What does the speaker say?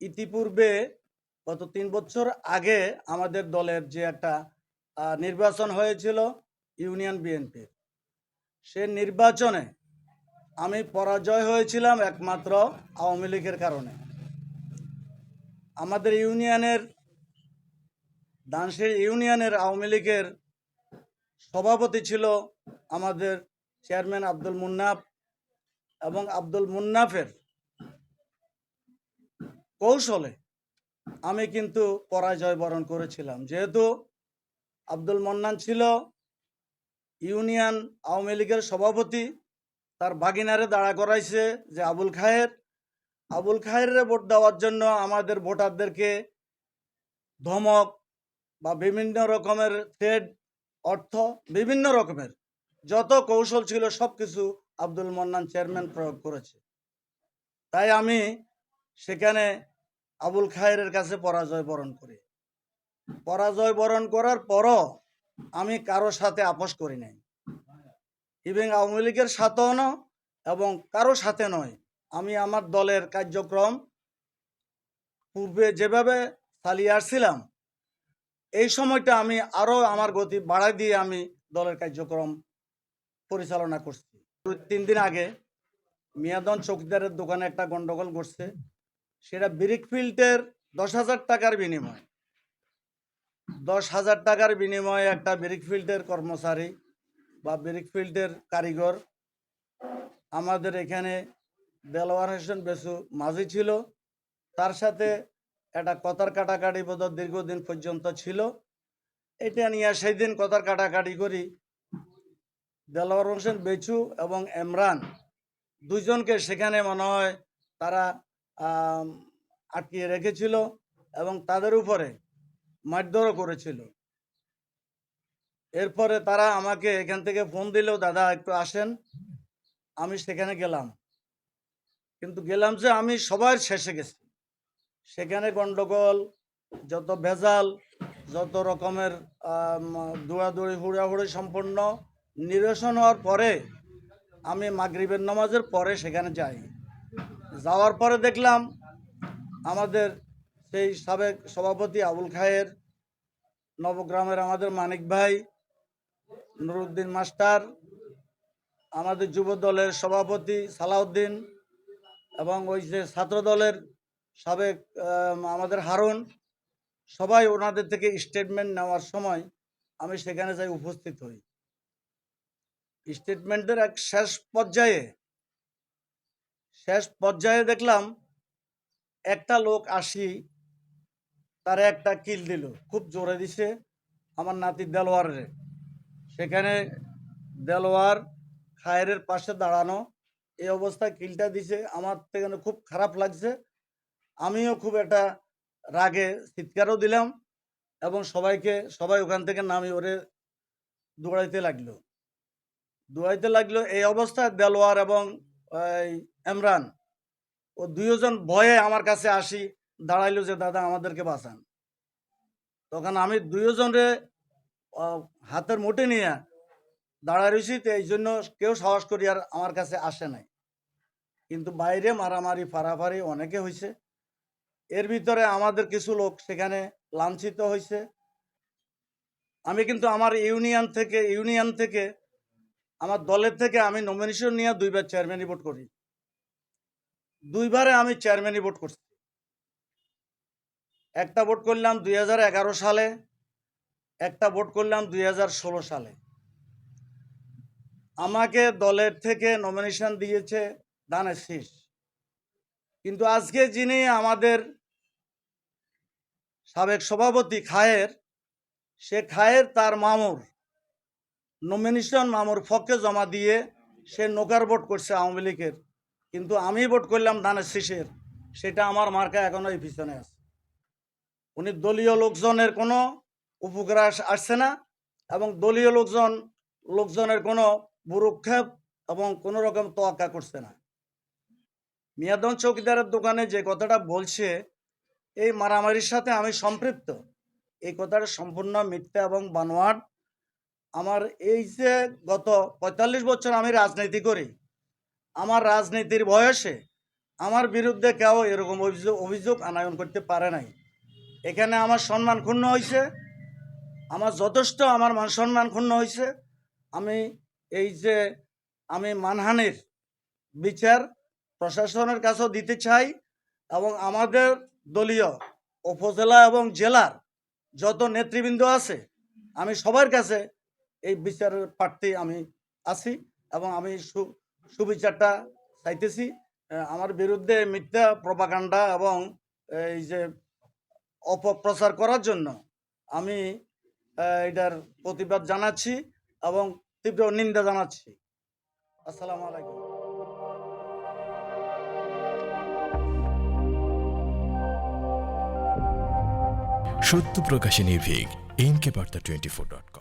ইতিপূর্বে গত তিন বছর আগে আমাদের দলের যে একটা নির্বাচন হয়েছিল ইউনিয়ন বিএনপির সে নির্বাচনে আমি পরাজয় হয়েছিলাম একমাত্র আওয়ামী লীগের কারণে। আমাদের ইউনিয়নের, দানশির ইউনিয়নের আওয়ামী লীগের সভাপতি ছিল আমাদের চেয়ারম্যান আব্দুল মুন্নাফ এবং আব্দুল মুন্নাফের কৌশলে আমি কিন্তু পরাজয় বরণ করেছিলাম। যেহেতু আব্দুল মন্নান ছিল ইউনিয়ন আওয়ামী লীগের সভাপতি, তার বাগিনারে দাঁড়া করাইছে যে আবুল খায়ের। আবুল খায়ের ভোট দেওয়ার জন্য আমাদের ভোটারদেরকে ধমক বা বিভিন্ন রকমের থ্রেড অর্থ, বিভিন্ন রকমের যত কৌশল ছিল সব কিছু আব্দুল মন্নান চেয়ারম্যান প্রয়োগ করেছে। তাই আমি সেখানে আবুল খায়ের কাছে পরাজয় বরণ করি। পরাজয় বরণ করার পরও আমি কারোর সাথে আপোষ করি নাই। ইভেন আওয়ামী লীগের সাথেও না এবং কারও সাথে নয়। আমি আমার দলের কার্যক্রম পূর্বে যেভাবে চালিয়ে আসছিলাম, এই সময়টা আমি আরও আমার গতি বাড়াই দিয়ে আমি দলের কার্যক্রম পরিচালনা করছি। দুই তিন দিন আগে মিয়াদন চৌকিদারের দোকানে একটা গন্ডগোল ঘটছে। সেটা ব্রিকফিল্ডের দশ হাজার টাকার বিনিময়। দশ হাজার টাকার বিনিময়ে একটা ব্রিকফিল্ডের কর্মচারী বা ব্রিকফিল্ডের কারিগর আমাদের এখানে দেলোয়ার হোসেন বেসু মাঝি ছিল। তার সাথে একটা কথার কাটাকাটি বোধ দীর্ঘদিন পর্যন্ত ছিল। এটা নিয়ে সেই দিন কথার কাটাকাটি করি। দেলোয়ার হোসেন বেচু এবং এমরান দুজনকে সেখানে মনে হয় তারা আটকিয়ে রেখেছিল এবং তাদের উপরে মারধরও করেছিল। এরপরে তারা আমাকে এখান থেকে ফোন দিলেও দাদা, একটু আসেন। আমি সেখানে গেলাম। কিন্তু গেলাম যে আমি সবার শেষে গেছি। সেখানে গন্ডগোল, যত ভেজাল, যত রকমের দৌড়াদৌড়ি, হুড়াহুড়ি সম্পন্ন নিরসন হওয়ার পরে আমি মাগরিবের নামাজের পরে সেখানে যাই। যাওয়ার পরে দেখলাম আমাদের সেই সাবেক সভাপতি আবুল খায়ের, নবগ্রামের আমাদের মানিক ভাই, নুরুদ্দিন মাস্টার, আমাদের যুব দলের সভাপতি সালাউদ্দিন এবং ওই যে ছাত্র দলের সাবেক আমাদের হারুন, সবাই ওনাদের থেকে স্টেটমেন্ট নেওয়ার সময় আমি সেখানে যাই উপস্থিত হই। স্টেটমেন্টের এক শেষ পর্যায়ে শেষ পর্যায়ে দেখলাম একটা লোক আসি, তারে একটা কিল দিল। খুব জোরে দিছে আমার নাতি দেলোয়ারে সেখানে দেলোয়ার খায়ের পাশে দাঁড়ানো, এই অবস্থায় কিলটা দিছে। আমার থেকে খুব খারাপ লাগছে। আমিও খুব একটা রাগে চিৎকারও দিলাম এবং সবাইকে, সবাই ওখান থেকে নামি ওরে দৌড়াইতে লাগল। দৌড়াইতে লাগল। এই অবস্থায় দেলোয়ার এবং এমরান ও দুইজন ভয়ে আমার কাছে আসি, দাঁড়াইলো যে, দাদা, আমাদেরকে বাঁচান। তখন আমি দুইজনে হাতের মুঠে নিয়ে দাঁড়ায় রয়েছি তো এই জন্য কেউ সাহস করি আর আমার কাছে আসে নাই। কিন্তু বাইরে মারামারি ফারাফারি অনেকে হয়েছে এর ভিতরে আমাদের কিছু লোক সেখানে লাঞ্ছিত হয়েছে আমি কিন্তু আমার ইউনিয়ন থেকে ইউনিয়ন থেকে, আমার দলের থেকে আমি নমিনেশন নিয়ে দুইবার চেয়ারম্যান ভোট করি। দুইবারে আমি চেয়ারম্যানই ভোট করছি। একটা ভোট করলাম দুই হাজার এগারো সালে, একটা ভোট করলাম দুই হাজার ষোলো সালে। আমাকে দলের থেকে নমিনেশন দিয়েছে দানের শীষ। কিন্তু আজকে যিনি আমাদের সাবেক সভাপতি খায়ের, সে খায়ের তার মামুর নমিনেশন মামুর পক্ষে জমা দিয়ে সে নোকার ভোট করছে আওয়ামী লীগের। কিন্তু আমি ভোট করলাম ধানের শীষের, সেটা আমার মার্কা এখনও এই পিছনে আছে। উনি দলীয় লোকজনের কোনো উপকার আস- আসছে না এবং দলীয় লোকজন, লোকজনের কোনো বুরুক্ষেপ এবং কোনো রকম তোয়াক্কা করছে না। মিয়াদন চৌকিদারের দোকানে যে কথাটা বলছে, এই মারামারির সাথে আমি সম্পৃক্ত। এই কথাটা সম্পূর্ণ মিথ্যা এবং বানোয়াট। আমার এই যে গত পঁয়তাল্লিশ বছর আমি রাজনীতি করি আমার রাজনীতির বয়সে আমার বিরুদ্ধে কেউ এরকম অভিযোগ অভিযোগ আনায়ন করতে পারে নাই। এখানে আমার সম্মান ক্ষুণ্ণ হয়েছে আমার যথেষ্ট আমার মান সম্মান ক্ষুণ্ণ হয়েছে আমি এই যে আমি মানহানির বিচার প্রশাসনের কাছেও দিতে চাই এবং আমাদের দলীয় উপজেলা এবং জেলার যত নেতৃবৃন্দ আছে, আমি সবার কাছে এই বিচারের প্রার্থী আমি আছি এবং আমি সুবিচারটা চাইতেছি। আমার বিরুদ্ধে মিথ্যা প্রপাকাণ্ডা এবং এই যে অপপ্রচার করার জন্য আমি এটার প্রতিবাদ জানাচ্ছি এবং তীব্র নিন্দা জানাচ্ছি। আসসালামু আলাইকুম। সত্য প্রকাশে নির্ভীক এম কে বার্তা টোয়েন্টি ফোর ডট কম